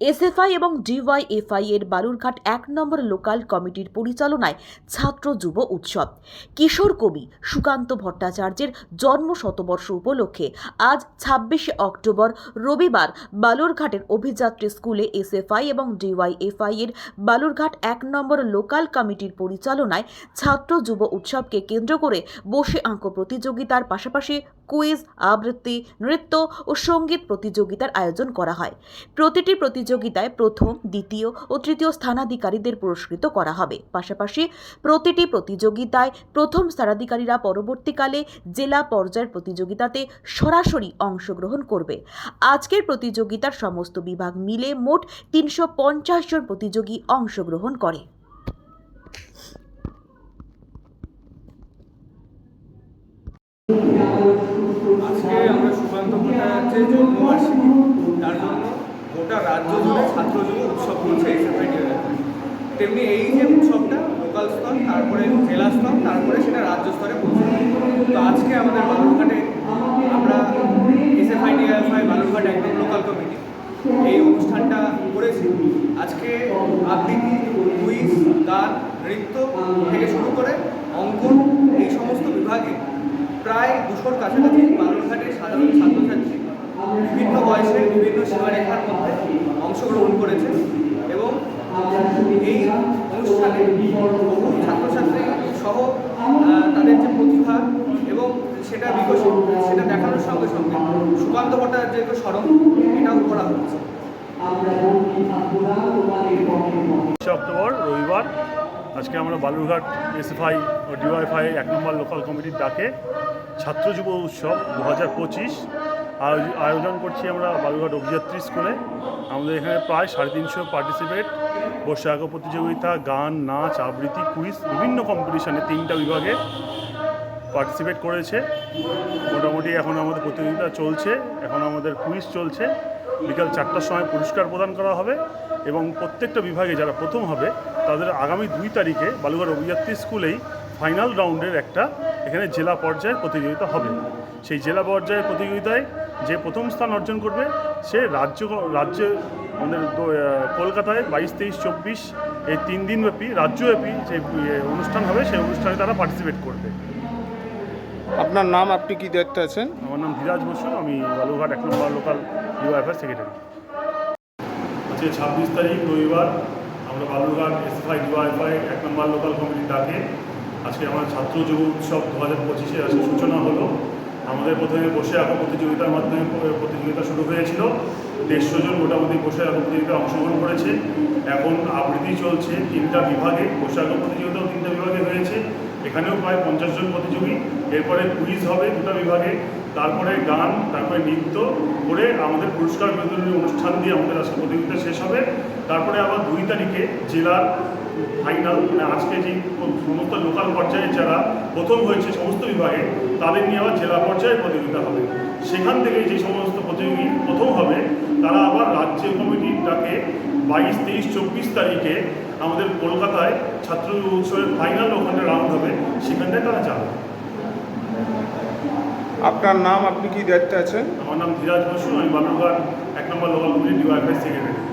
SFI এবং DYFI এর বালুরঘাট এক নম্বর লোকাল কমিটির পরিচালনায় ছাত্র যুব উৎসব। কিশোর কবি সুকান্ত ভট্টাচার্যের জন্ম শতবর্ষ উপলক্ষে আজ ছাব্বিশে অক্টোবর রবিবার বালুরঘাটের অভিযাত্রী স্কুলে এসএফআই এবং ডিওয়াইএফআই এর বালুরঘাট এক নম্বর লোকাল কমিটির পরিচালনায় ছাত্র যুব উৎসবকে কেন্দ্র করে বসে আঁকো প্রতিযোগিতার পাশাপাশি কুইজ, আবৃত্তি, নৃত্য ও সংগীত প্রতিযোগিতার আয়োজন করা হয়। প্রতিটি প্রতিযোগিতায় প্রথম, দ্বিতীয় ও তৃতীয় স্থানাধিকারীদের পুরস্কৃত করা হবে। পাশাপাশি প্রতিটি প্রতিযোগিতায় প্রথম স্থানাধিকারীরা পরবর্তীকালে জেলা পর্যায়ের প্রতিযোগিতাতে সরাসরি অংশগ্রহণ করবে। আজকের প্রতিযোগিতার সমস্ত বিভাগ মিলে মোট তিনশো পঞ্চাশ জন প্রতিযোগী অংশগ্রহণ করে। আজকে আমরা সুকান্ত ভট্টাচার্যের জন্মবার্ষিকী। তার জন্য গোটা রাজ্য জুড়ে ছাত্র যুব উৎসব এসএফআই তেমনি এই যে উৎসবটা, লোকাল স্তর, তারপরে জেলা স্তর, তারপরে সেটা রাজ্য স্তরে পৌঁছে তো আজকে আমাদের বালুরঘাটে আমরা এসএফআই ডিএফআই বালুরঘাট একদম লোকাল কমিটি এই অনুষ্ঠানটা করেছি। আজকে আবৃত্তি কুইজ গান, নৃত্য থেকে শুরু করে অঙ্কন, এই সমস্ত বিভাগে প্রায় দুশোর কাছাকাছি বালুরঘাটের সাধারণ ছাত্রছাত্রী বিভিন্ন বয়সের বিভিন্ন সীমারেখার মধ্যে অংশগ্রহণ করেছে এবং এই অনুষ্ঠানে বহু ছাত্রছাত্রী সহ তাদের যে প্রতিভা এবং সেটা বিকশিত, সেটা দেখানোর সঙ্গে সঙ্গে সুকান্ত ভট্টাচার্যকে স্মরণ, এটাও করা হচ্ছে। অক্টোবর, রবিবার, আজকে আমরা বালুরঘাট এসএফআই ও ডিওয়াইফআই এক নম্বর লোকাল কমিটির ডাকে ছাত্র যুব উৎসব দু হাজার পঁচিশ আয়োজন করছি আমরা বালুঘাট অভিযাত্রী স্কুলে। আমাদের এখানে প্রায় সাড়ে তিনশো পার্টিসিপেট আঁকো প্রতিযোগিতা, গান, নাচ, আবৃত্তি কুইজ বিভিন্ন কম্পিটিশানে তিনটা বিভাগে পার্টিসিপেট করেছে। মোটামুটি এখন আমাদের প্রতিযোগিতা চলছে, এখন আমাদের কুইজ চলছে। বিকাল চারটার সময় পুরস্কার প্রদান করা হবে এবং প্রত্যেকটা বিভাগে যারা প্রথম হবে, তাদের আগামী দুই তারিখে বালুঘাট অভিযাত্রী স্কুলেই ফাইনাল রাউন্ডের একটা এখানে জেলা পর্যায়ের প্রতিযোগিতা হবে। সেই জেলা পর্যায়ের প্রতিযোগিতায় যে প্রথম স্থান অর্জন করবে সে রাজ্য রাজ্যে আমাদের কলকাতায় বাইশ তেইশ চব্বিশ এই তিন দিনব্যাপী রাজ্যব্যাপী যে অনুষ্ঠান হবে সেই অনুষ্ঠানে তারা পার্টিসিপেট করবে। আপনার নাম আপনি কি দায়িত্বে আছেন? আমার নাম ধীরাজ বসু আমি বালুরঘাট এক নম্বর লোকাল ইউ ইউআইএফআর সেক্রেটারি আজকে ছাব্বিশ তারিখ রবিবার আমরা বালুরঘাট এসএফআই ডিওয়াইফআই এক নম্বর লোকাল কমিটির ডাকে। আজকে আমার ছাত্র যুব উৎসব দু হাজার পঁচিশে আজকে সূচনা হলো। আমাদের প্রথমে বসে আঁকা প্রতিযোগিতার মাধ্যমে প্রতিযোগিতা শুরু হয়েছিল। দেড়শো জন মোটামুটি বসে আঁকা প্রতিযোগিতায় অংশগ্রহণ করেছে। এখন আবৃত্তি চলছে তিনটা বিভাগে। বসে আঁকা প্রতিযোগিতাও তিনটা বিভাগে হয়েছে। এখানেও প্রায় পঞ্চাশ জন প্রতিযোগী। এরপরে কুইজ হবে দুটা বিভাগে। তারপরে গান, তারপরে নৃত্য করে আমাদের পুরস্কার বিতরণী অনুষ্ঠান দিয়ে আমাদের আজকে প্রতিযোগিতা শেষ হবে। তারপরে আবার দুই তারিখে জেলার ফাইনাল মানে আজকে যে সমস্ত লোকাল পর্যায়ে যারা প্রথম হয়েছে সমস্ত বিভাগে তাদের নিয়ে আবার জেলা পর্যায়ে প্রতিযোগিতা হবে। সেখান থেকে যে সমস্ত প্রতিযোগী প্রথম হবে তারা আবার রাজ্য কমিটির ডাকে বাইশ তেইশ চব্বিশ তারিখে আমাদের কলকাতায় ছাত্র উৎসবের ফাইনাল ওখানে রাউন্ড হবে। সেখানটায় তারা যাবে। আপনার নাম আপনি কি দায়িত্বে আছেন? আমার নাম ধীরাজ বসু আমি বালুরঘাট এক নম্বর লোকাল কমিটির ডিওয়াইফাই সেক্রেটারি